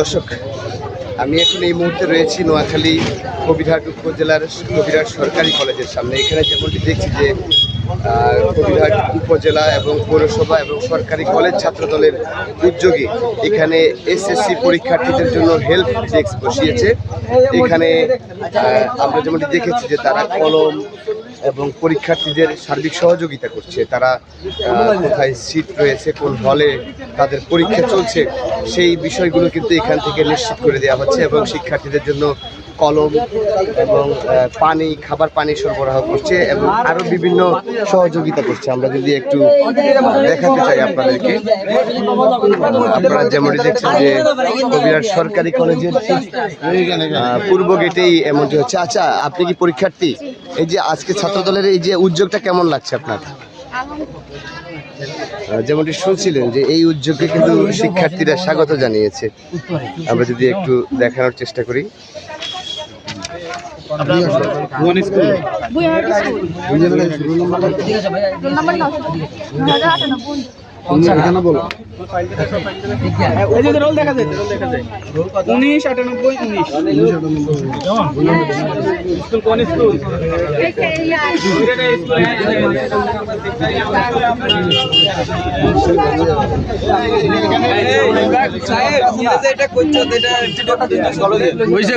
দর্শক, আমি এখন এই মুহূর্তে রয়েছি নোয়াখালী কবিরহাট উপজেলার কবিরহাট সরকারি কলেজের সামনে। এখানে যেমনটি দেখছি যে কবিরহাট উপজেলা এবং পৌরসভা এবং সরকারি কলেজ ছাত্রদলের উদ্যোগে এখানে এসএসসি পরীক্ষার্থীদের জন্য হেল্প ডেস্ক বসিয়েছে। এখানে আমরা যেমনটি দেখেছি যে তারা কলম এবং পরীক্ষার্থীদের সার্বিক সহযোগিতা করছে। তারা কোথায় সিট রয়েছে, কোন হলে তাদের পরীক্ষা চলছে, সেই বিষয়গুলো কিন্তু এখান থেকে নিশ্চিত করে দেওয়া হচ্ছে এবং শিক্ষার্থীদের জন্য কলম এবং পানি, খাবার পানি সরবরাহ করছে এবং আরও বিভিন্ন সহযোগিতা করছে। আমরা যদি একটু দেখাতে চাই আপনাদেরকে, আপনারা যেমনটি দেখছেন যে কবিরাট সরকারি কলেজের পূর্ব গেটেই এমনটি হচ্ছে। আচ্ছা আপনি কি পরীক্ষার্থী? এই যে আজকে ছাত্রদলের এই যে উদ্যোগটা কেমন লাগছে আপনার? যেমনটি শুনছিলেন যে এই উদ্যোগকে কিন্তু শিক্ষার্থীরা স্বাগত জানিয়েছে। আমরা যদি একটু দেখানোর চেষ্টা করি। ভুয়ান school ভুয়ান school roll number roll number 1098 এই যে রোল দেখা যায় রোল দেখা যায়। উনিশ আটানব্বই উনিশ। স্কুল কোন স্কুল লইছে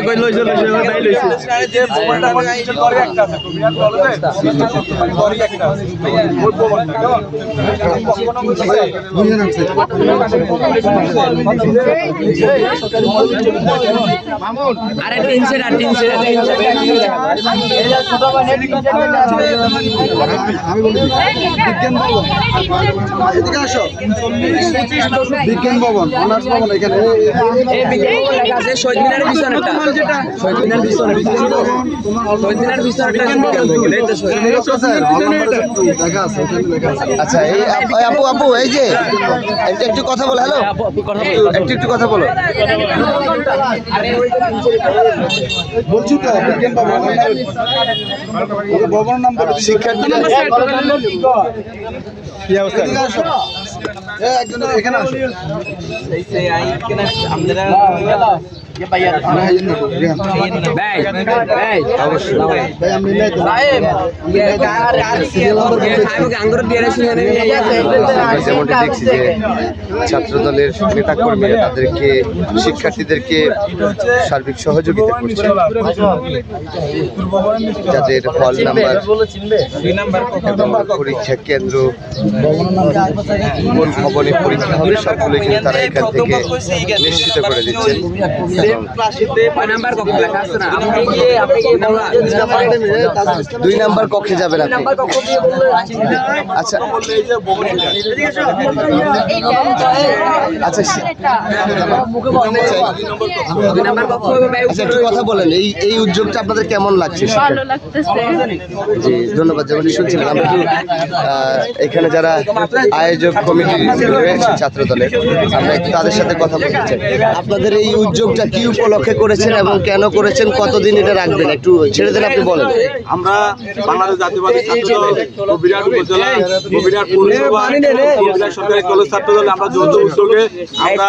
আরে তিন বিজ্ঞান ভবন অনার্স ভবন এখানে এই এই আচ্ছা এই আপ- এই আপু আপু এই যে একটু কথা বলো হ্যালো একটু একটু কথা বলো বলছি ভবন একজন এখানে আসো যেমনটি দেখছি যে ছাত্রদলের নেতাকর্মীরা তাদেরকে শিক্ষার্থীদেরকে সার্বিক সহযোগিতা করছে যাদের হল নাম্বার পরীক্ষা কেন্দ্র কোন ভবনে পরীক্ষা হবে সবগুলো কিন্তু তারা এখান থেকে নিশ্চিত করে দিচ্ছেন কি কি দুই নাম্বার কক্ষে যাবেন আপনি আচ্ছা আচ্ছা আচ্ছা একটু কথা বলেন এই এই উদ্যোগটা আপনাদের কেমন লাগছে জি ধন্যবাদ যেমনটি শুনছিলাম আমরা একটু এখানে যারা আয়োজক কমিটি রয়েছে ছাত্র দলের আমরা একটু তাদের সাথে কথা বলতে চাই আপনাদের এই উদ্যোগটা কি উপলক্ষে করেছেন এবং কেন করেছেন কতদিন এটা রাখবেন? একটু ছেড়ে দেন আপনি বলেন। আমরা বাংলাদেশ জাতীয়বাদী ছাত্র দল ও বিরাট উপজেলা ও বিরাট পৌরসভা ও বিরাট সরকারি কলেজ ছাত্র দল আমরা যৌথ উদ্যোগে আমরা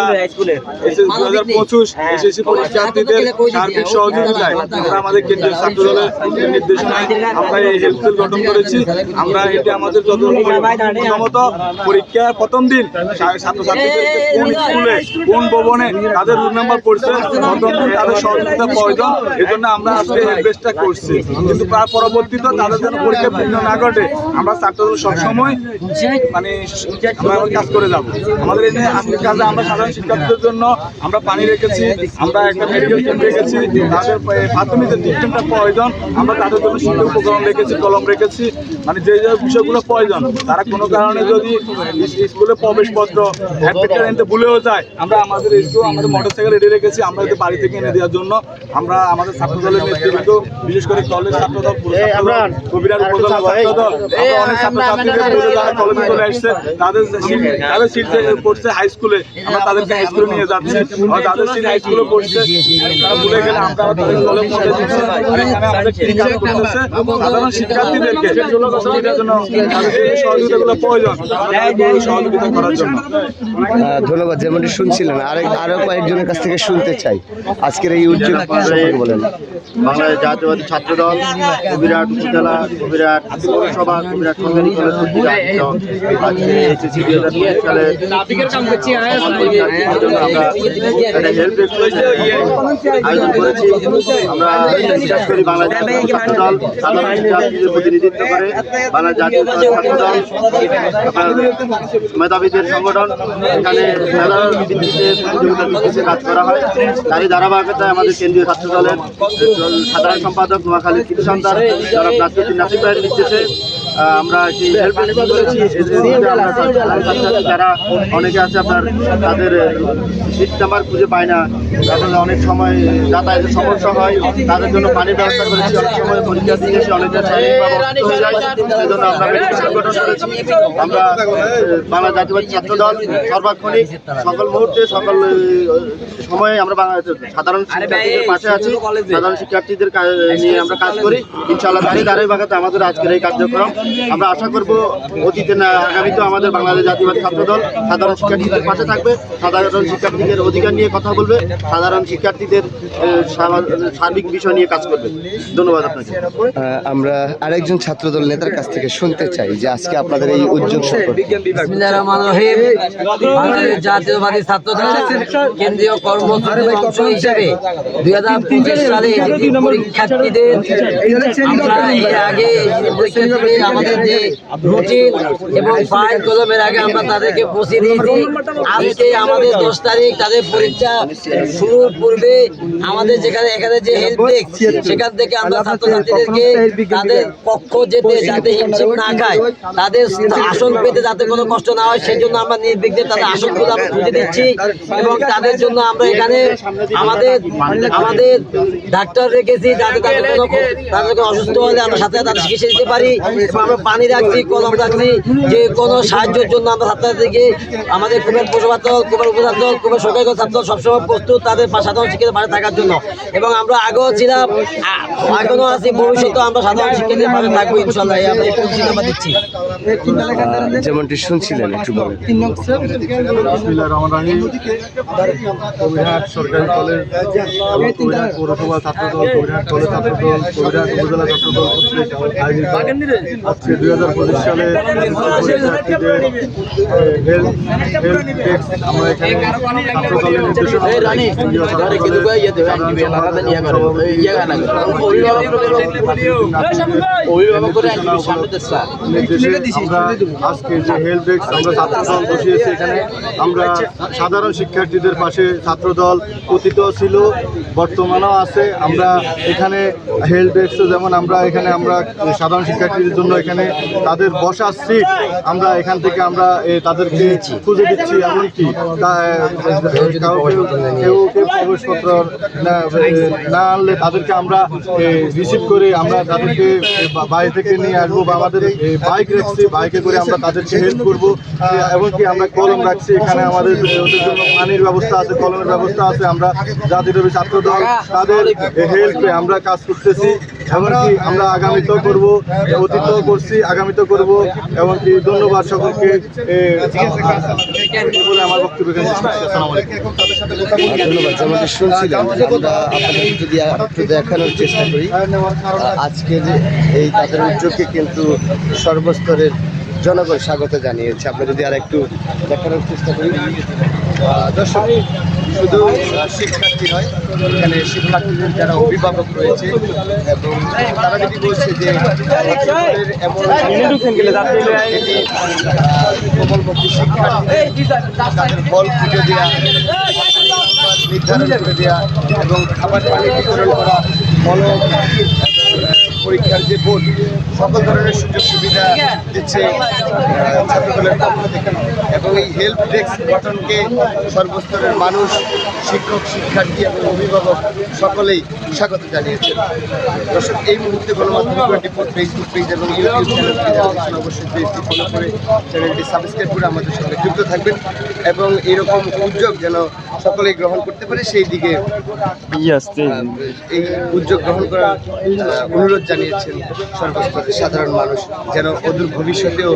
এসএসসি দু হাজার পঁচিশ এসএসসি পরীক্ষার্থীদের সার্বিক সহযোগিতায় আমরা আমাদের কেন্দ্রীয় ছাত্র দলের নির্দেশনায় আমরা এই হেল্প সেল গঠন করেছি। আমরা এটা আমাদের যত প্রথমত পরীক্ষার প্রথম দিন ছাত্রছাত্রীদেরকে কোন স্কুলে কোন ভবনে তাদের রুল নাম্বার পড়ছে? দিন তাদের সহযোগিতা প্রয়োজন এই জন্য আমরা আজকে হেল্প করছি কিন্তু তার পরবর্তীতে তাদের যেন পরীক্ষা ভিন্ন না ঘটে আমরা ছাত্রদল সবসময় মানে আমরা কাজ করে যাব আমাদের এই যে আজকের কাজে আমরা সাধারণ শিক্ষার্থীদের জন্য আমরা পানি রেখেছি আমরা একটা মেডিকেল ক্যাম্প রেখেছি তাদের প্রাথমিক যে ট্রিটমেন্টটা প্রয়োজন আমরা তাদের জন্য শিক্ষা উপকরণ রেখেছি কলম রেখেছি মানে যে যে বিষয়গুলো প্রয়োজন তারা কোনো কারণে যদি স্কুলে প্রবেশপত্র অ্যাডমিট কার্ড ভুলেও যায় আমরা আমাদের স্কুল আমাদের মোটরসাইকেল রেডি রেখেছি আমরা আপনাদের বাড়ি থেকে এনে দেওয়ার জন্য আমরা আমাদের ছাত্র দলের নেতৃবৃন্দ বিশেষ করে কলেজ ছাত্র দল ছাত্র কবিরাজ উপজেলা ছাত্র দল অনেক ছাত্রছাত্রীদের বলে যারা কলেজে চলে আসছে। তাদের সিট- তাদের সিট পড়ছে হাই স্কুলে আমরা তাদেরকে হাই স্কুলে নিয়ে যাচ্ছি। আর যাদের সিট হাই স্কুলে পড়ছে তারা ভুলে গেলে আমরা তাদের কলেজ পৌঁছে দিচ্ছি আর এখানে আমাদের করতেছে। সাধারণ শিক্ষার্থীদেরকে এটার জন্য সহযোগিতাগুলো প্রয়োজন। সহযোগিতা করার জন্য। ধন্যবাদ যেমনটি শুনছিলেন আরেক আরও কয়েকজনের কাছ থেকে শুনতে চাই। আজকের এই উদ্যোগ বলেন। বাংলাদেশ জাতীয়বাদী ছাত্র দল কবিরাট উপজেলা কবিরাট পৌরসভা কবিরাট সরকারি আজকে এসএসসি দুই হাজার সালে আমরা একটা হেল্প আয়োজন করেছি। আমরা বিশ্বাস করি বাংলাদেশ জাতীয় ছাত্র দল সাধারণ শিক্ষার্থীদের প্রতিনিধিত্ব করে বাংলাদেশ জাতীয় ছাত্র দল আপনার মেধাবীদের সংগঠন এখানে মেধার ভিত্তিতে প্রতিযোগিতার ভিত্তিতে কাজ করা হয়। তারই ধারাবাহিকতায় আমাদের কেন্দ্রীয় ছাত্র দলের সাধারণ সম্পাদক নোয়াখালী কৃষি সন্তান জনাব নাসিরুদ্দিন নির্দেশে আমরা সেই হেল্প করেছি এদের মধ্যে আমরা ছাত্রছাত্রী যারা অনেকে আছে আপনার তাদের সিট নাম্বার খুঁজে পায় না। তারপরে অনেক সময় যাতায়াতের সমস্যা হয় তাদের জন্য পানির ব্যবস্থা করেছি অনেক সময় পরীক্ষা দিয়ে এসে যায় সেজন্য আমরা মেডিকেল সংগঠন করেছি। আমরা বাংলা জাতীয়বাদী ছাত্র দল সর্বাক্ষণিক সকল মুহূর্তে সকল সময়ে আমরা বাংলা- সাধারণ শিক্ষার্থীদের পাশে আছি। সাধারণ শিক্ষার্থীদের নিয়ে আমরা কাজ করি। ইনশাআল্লাহ তারই ধারাবাহিকতা আমাদের আজকের এই কার্যক্রম। আমরা আশা করব অতীতে না আগামীতেও আমাদের বাংলাদেশ জাতীয়বাদী ছাত্র দল সাধারণ শিক্ষার্থীদের পাশে থাকবে। সাধারণ শিক্ষার্থীদের অধিকার নিয়ে কথা বলবে। সাধারণ শিক্ষার্থীদের সার্বিক বিষয় নিয়ে কাজ করবে। ধন্যবাদ আপনাকে। আমরা আরেকজন ছাত্রদল নেতার কাছ থেকে শুনতে চাই যে আজকে আপনাদের এই উদ্যোগ জাতীয়বাদী ছাত্র দল কেন্দ্রীয় কর্মসূচির অংশ হিসেবে দুই হাজার পঁচিশ সালে পরীক্ষার্থীদের আমরা এর আগে আমাদের যে রুটিন এবং ফাইল কলমের আগে আমরা তাদেরকে পৌঁছে দিয়েছি। আজকে আমাদের দশ তারিখ, তাদের পরীক্ষা শুরুর পূর্বে আমাদের যেখানে, এখানে যে হেল্প সেখান থেকে আমরা ছাত্রছাত্রীদেরকে তাদের পক্ষ যেতে যাতে হিমশিম না খায়, তাদের আসন পেতে যাতে কোনো কষ্ট না হয় সেই জন্য আমরা নির্বিঘ্নে তাদের আসনগুলো আমরা খুঁজে দিচ্ছি এবং তাদের জন্য আমরা এখানে আমাদের আমাদের ডাক্তার রেখেছি যাতে তাদের কোনো, তাদের অসুস্থ হলে আমরা সাথে সাথে তাদের চিকিৎসা দিতে পারি। আমরা পানি রাখছি কলম রাখছি যে কোনো সাহায্যের জন্য আমরা ছাত্রছাত্রীকে আমাদের কুমের পশুপাতল কুমের উপজাতল কুমের সরকারি ছাত্র সবসময় প্রস্তুত তাদের সাধারণ শিক্ষিত পাশে থাকার জন্য। এবং আমরা আগেও ছিলাম আ- এখনও আছি ভবিষ্যতে আমরা সাধারণ শিক্ষিতের পাশে থাকব ইনশাল্লাহ এই আমরা এই পরিচিতি আমরা দিচ্ছি। যেমনটি শুনছিলেন একটু বলেন। সরকারি কলেজ পৌরসভা ছাত্র দল কবিরহাট কলেজ ছাত্র দল কবিরহাট উপজেলা ছাত্র দল কর্তৃক আয়োজিত আজকে দুই হাজার পঁচিশ সালে আমরা এখানে যে আমরা এখানে আমরা সাধারণ শিক্ষার্থীদের পাশে ছাত্র দল অতীত ছিল বর্তমানেও আছে আমরা এখানে হেলথ ডেস্ক যেমন আমরা এখানে আমরা সাধারণ শিক্ষার্থীদের জন্য এখানে তাদের বসার সিট আমরা এখান থেকে আমরা তাদেরকে খুঁজে দিচ্ছি। এমনকি কেউ কেউ প্রবেশপত্র না আনলে তাদেরকে আমরা রিসিভ করে আমরা তাদেরকে এ, বা- বাড়ি থেকে নিয়ে আসব বা আমাদের বাইক রাখছি। বাইকে করে আমরা তাদেরকে হেল্প করব। এমনকি আমরা কলম রাখছি। এখানে আমাদের ওদের জন্য পানির ব্যবস্থা আছে কলমের ব্যবস্থা আছে। আমরা জাতিরবি ছাত্র দল তাদের হেল্পে আমরা কাজ করতেছি। এমনকি আমরা আগামীতেও করব, অতীতও করছি, আগামীতেও করব, এমনকি ধন্যবাদ সকলকে আমার বক্তব্য ধন্যবাদ, যেমনটি শুনছিলেন আমরা আপনাদের যদি একটু দেখানোর চেষ্টা করি আজকের এই তাদের উদ্যোগকে কিন্তু সর্বস্তরের জনগণ স্বাগত জানিয়েছে। আমরা যদি আর একটু দেখানোর চেষ্টা করি দর্শক শুধু শিক্ষার্থী নয় এখানে শিক্ষার্থীদের যারা অভিভাবক রয়েছে এবং তারা যদি বলছে যে এমন তাদের বল দেওয়া নির্ধারণ করে দেওয়া এবং খাবার পানি বিতরণ করা মলম পরীক্ষার যে বোর্ড সকল ধরনের সুযোগ সুবিধা দিচ্ছে ছাত্রদলের পক্ষ থেকে। এবং এই হেল্প ডেস্ক গঠনকে সর্বস্তরের মানুষ শিক্ষক শিক্ষার্থী এবং অভিভাবক সকলেই স্বাগত জানিয়েছেন। দর্শক এই মুহূর্তে গণমাধ্যম টোয়েন্টি ফোর ফেসবুক পেজ এবং ইউটিউব চ্যানেলটি যারা দেখছেন অবশ্যই পেজটি ফলো করে চ্যানেলটি সাবস্ক্রাইব করে আমাদের সঙ্গে যুক্ত থাকবেন এবং এরকম উদ্যোগ যেন সকলেই গ্রহণ করতে পারে সেই দিকে এই উদ্যোগ গ্রহণ করার অনুরোধ জানিয়েছেন সর্বস্তরের সাধারণ মানুষ, যেন অদূর ভবিষ্যতেও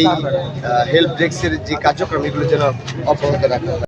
এই হেল্প ডেস্কের যে কার্যক্রম, এগুলো যেন অব্যাহত রাখা